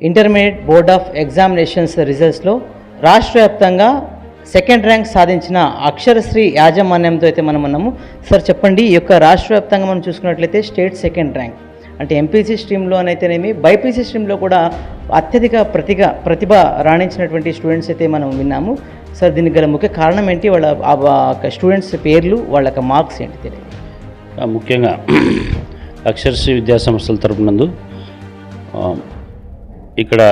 Intermediate board of examinations రిజల్ట్స్లో రాష్ట్ర వ్యాప్తంగా సెకండ్ ర్యాంక్ సాధించిన అక్షరశ్రీ యాజమాన్యంతో అయితే మనం ఉన్నాము. సార్ చెప్పండి ఈ యొక్క రాష్ట్ర వ్యాప్తంగా మనం చూసుకున్నట్లయితే స్టేట్ సెకండ్ ర్యాంక్. అంటే ఎంపీసీ స్ట్రీమ్లోనైతేనేమి బైపీసీ స్ట్రీమ్లో కూడా అత్యధిక ప్రతిభ ప్రతిభ రాణించినటువంటి స్టూడెంట్స్ అయితే మనం విన్నాము. సార్ దీనికి గల ముఖ్య కారణం ఏంటి? వాళ్ళ ఆ స్టూడెంట్స్ పేర్లు వాళ్ళ యొక్క మార్క్స్ ఏంటి తెలియదు. ముఖ్యంగా అక్షరశ్రీ విద్యా సంస్థల తరపునందు ఇక్కడ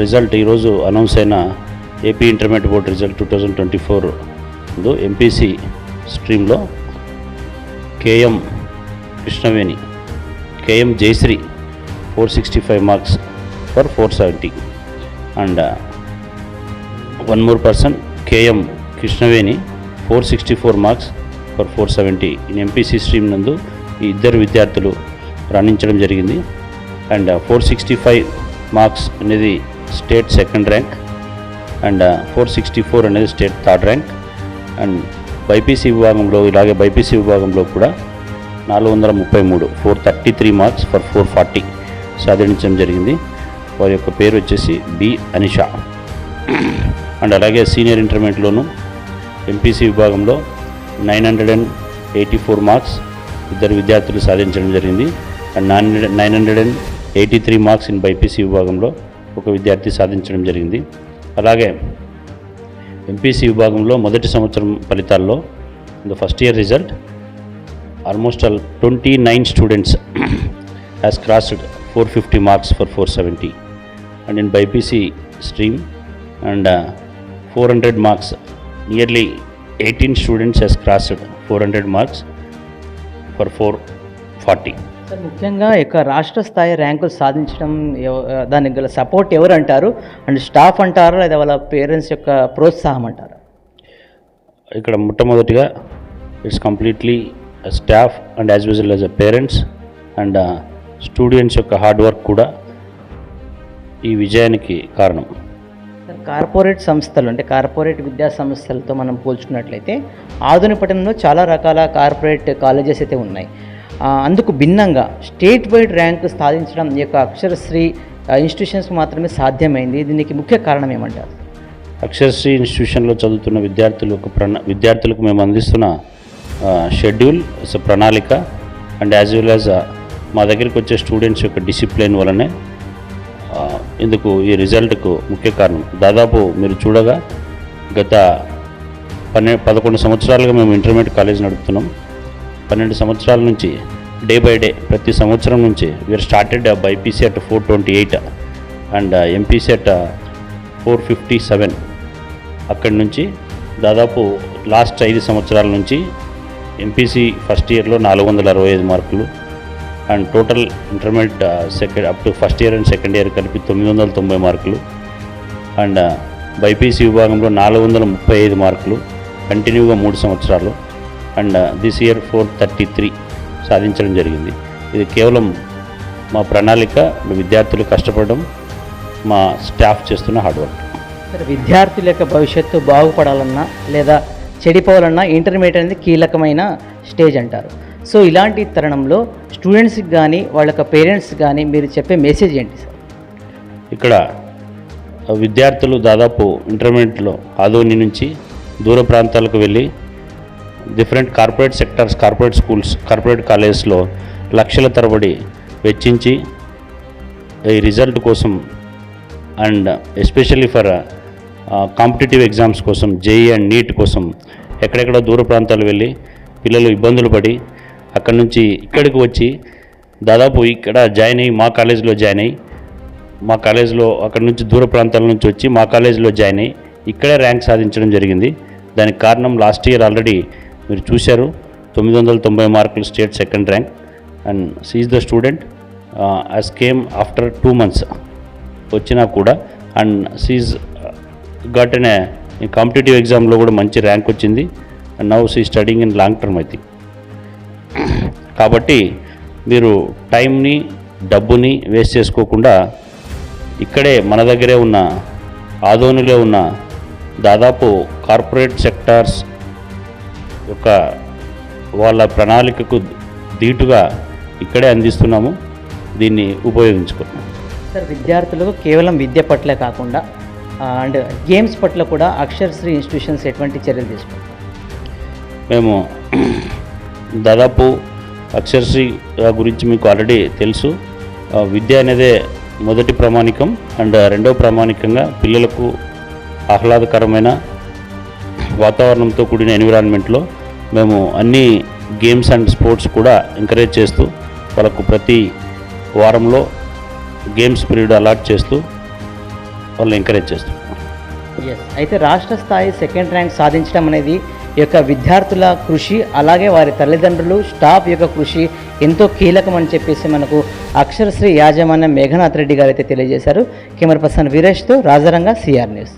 రిజల్ట్ ఈరోజు అనౌన్స్ అయిన AP intermediate board result two thousand twenty four MPC స్ట్రీమ్లో KM Krishnaveni KM Jayasri four sixty five marks for four seventy. And one more person KM Krishnaveni four sixty four marks for four seventy. In MPC stream నందు ఈ ఇద్దరు విద్యార్థులు రాణించడం జరిగింది. And four sixty five marks అనేది state second rank and four sixty four అనేది state third rank and BiPC విభాగంలో ఇలాగే బైపీసీ విభాగంలో కూడా నాలుగు వందల ముప్పై మూడు four thirty three marks for four forty సాధించడం జరిగింది. వారి యొక్క పేరు వచ్చేసి బి అనిషా. అండ్ అలాగే సీనియర్ ఇంటర్మీడియట్లోను ఎంపీసీ విభాగంలో nine hundred and eighty four marks ఇద్దరు విద్యార్థులు సాధించడం జరిగింది. And nine hundred nine hundred and eighty three marks in BiPC విభాగంలో ఒక విద్యార్థి సాధించడం జరిగింది. అలాగే ఎంపీసీ విభాగంలో మొదటి సంవత్సరం ఫలితాల్లో the first year result almost all twenty nine students has crossed four fifty marks for four seventy and in BiPC stream and four hundred marks nearly eighteen students has crossed four hundred marks for four forty ముఖ్యంగా యొక్క రాష్ట్ర స్థాయి ర్యాంకులు సాధించడం దానికి గల support ఎవరు అంటారు అండ్ స్టాఫ్ అంటారా? లేదా వాళ్ళ పేరెంట్స్ యొక్క ప్రోత్సాహం అంటారా? ఇక్కడ మొట్టమొదటిగా it's completely staff and as usual as a parents and students యొక్క హార్డ్ వర్క్ కూడా ఈ విజయానికి కారణం. కార్పొరేట్ సంస్థలు అంటే కార్పొరేట్ విద్యా సంస్థలతో మనం పోల్చుకున్నట్లయితే ఆధునిక పట్టణంలో చాలా రకాల కార్పొరేట్ కాలేజెస్ అయితే ఉన్నాయి. అందుకు భిన్నంగా స్టేట్ వైడ్ ర్యాంక్ సాధించడం ఈ యొక్క అక్షరశ్రీ ఇన్స్టిట్యూషన్స్ మాత్రమే సాధ్యమైంది. దీనికి ముఖ్య కారణం ఏమంటారు? అక్షరశ్రీ ఇన్స్టిట్యూషన్లో చదువుతున్న విద్యార్థులు ప్రణ ప్రణా విద్యార్థులకు మేము అందిస్తున్న షెడ్యూల్ ప్రణాళిక అండ్ యాజ్ వెల్ యాజ్ మా దగ్గరికి వచ్చే స్టూడెంట్స్ యొక్క డిసిప్లిన్ వలనే ఇందుకు ఈ రిజల్ట్కు ముఖ్య కారణం. దాదాపు మీరు చూడగా గత పన్నె పదకొండు సంవత్సరాలుగా మేము ఇంటర్మీడియట్ కాలేజ్ నడుపుతున్నాం. పన్నెండు సంవత్సరాల నుంచి డే బై డే ప్రతి సంవత్సరం నుంచి we are started BiPC at four twenty eight and MPC at four fifty seven అక్కడి నుంచి దాదాపు లాస్ట్ ఐదు సంవత్సరాల నుంచి ఎంపీసీ ఫస్ట్ ఇయర్లో నాలుగు వందల అరవై ఐదు మార్కులు and total intermediate second up to first year and second year కలిపి తొమ్మిది వందల తొంభై మార్కులు అండ్ బైపీసీ uh, విభాగంలో నాలుగు వందల ముప్పై ఐదు మార్కులు కంటిన్యూగా మూడు సంవత్సరాలు. And this year four thirty three సాధించడం జరిగింది. ఇది కేవలం మా ప్రణాళిక మా విద్యార్థులు కష్టపడడం మా స్టాఫ్ చేస్తున్న హార్డ్ వర్క్. సార్ విద్యార్థుల యొక్క భవిష్యత్తు బాగుపడాలన్నా లేదా చెడిపోవాలన్నా ఇంటర్మీడియట్ అనేది కీలకమైన స్టేజ్ అంటారు. సో ఇలాంటి తరుణంలో స్టూడెంట్స్కి కానీ వాళ్ళ యొక్క పేరెంట్స్ కానీ మీరు చెప్పే మెసేజ్ ఏంటి సార్? ఇక్కడ విద్యార్థులు దాదాపు ఇంటర్మీడియట్లో ఆదోని నుంచి దూర ప్రాంతాలకు వెళ్ళి different corporate sectors corporate schools corporate కాలేజెస్లో లక్షల తరబడి వెచ్చించి ఈ రిజల్ట్ కోసం and especially for competitive exams కోసం జేఈ అండ్ నీట్ కోసం ఎక్కడెక్కడ దూర ప్రాంతాలు వెళ్ళి పిల్లలు ఇబ్బందులు పడి అక్కడి నుంచి ఇక్కడికి వచ్చి దాదాపు ఇక్కడ జాయిన్ అయ్యి మా కాలేజీలో జాయిన్ అయ్యి మా కాలేజీలో అక్కడి నుంచి దూర ప్రాంతాల నుంచి వచ్చి మా కాలేజీలో జాయిన్ అయ్యి ఇక్కడే ర్యాంక్ సాధించడం జరిగింది. దానికి కారణం లాస్ట్ ఇయర్ ఆల్రెడీ మీరు చూశారు. తొమ్మిది వందల తొంభై మార్కులు state second rank. And she's the student as came after two months వచ్చినా కూడా. అండ్ సీజ్ గట్ అనే కాంపిటేటివ్ ఎగ్జామ్లో కూడా మంచి ర్యాంక్ వచ్చింది. And now she studying in long term అయితే కాబట్టి మీరు టైంని డబ్బుని వేస్ట్ చేసుకోకుండా ఇక్కడే మన దగ్గరే ఉన్న ఆదోనిలో ఉన్న దాదాపు కార్పొరేట్ సెక్టార్స్ యొక్క వాళ్ళ ప్రణాళికకు ధీటుగా ఇక్కడే అందిస్తున్నాము. దీన్ని ఉపయోగించుకున్నాం సార్ విద్యార్థులకు కేవలం విద్య పట్లే కాకుండా అండ్ గేమ్స్ పట్ల కూడా అక్షరశ్రీ ఇన్స్టిట్యూషన్స్ ఎటువంటి చర్యలు తీసుకుంటారు మేము దాదాపు అక్షరశ్రీ గురించి మీకు ఆల్రెడీ తెలుసు. విద్య అనేదే మొదటి ప్రామాణికం. అండ్ రెండవ ప్రామాణికంగా పిల్లలకు ఆహ్లాదకరమైన వాతావరణంతో కూడిన ఎన్విరాన్మెంట్లో మేము అన్ని గేమ్స్ అండ్ స్పోర్ట్స్ కూడా ఎంకరేజ్ చేస్తూ వాళ్ళకు ప్రతి వారంలో గేమ్స్ పీరియడ్ అలాట్ చేస్తూ వాళ్ళని ఎంకరేజ్ చేస్తాం ఎస్ అయితే రాష్ట్ర స్థాయి సెకండ్ ర్యాంక్ సాధించడం అనేది ఈ యొక్క విద్యార్థుల కృషి అలాగే వారి తల్లిదండ్రులు స్టాఫ్ యొక్క కృషి ఎంతో కీలకం అని చెప్పేసి మనకు అక్షరశ్రీ యాజమాన్యం మేఘనాథ్ రెడ్డి గారు అయితే తెలియజేశారు. కెమెరా పర్సన్ వీరేష్తో రాజరంగ సిఆర్ న్యూస్.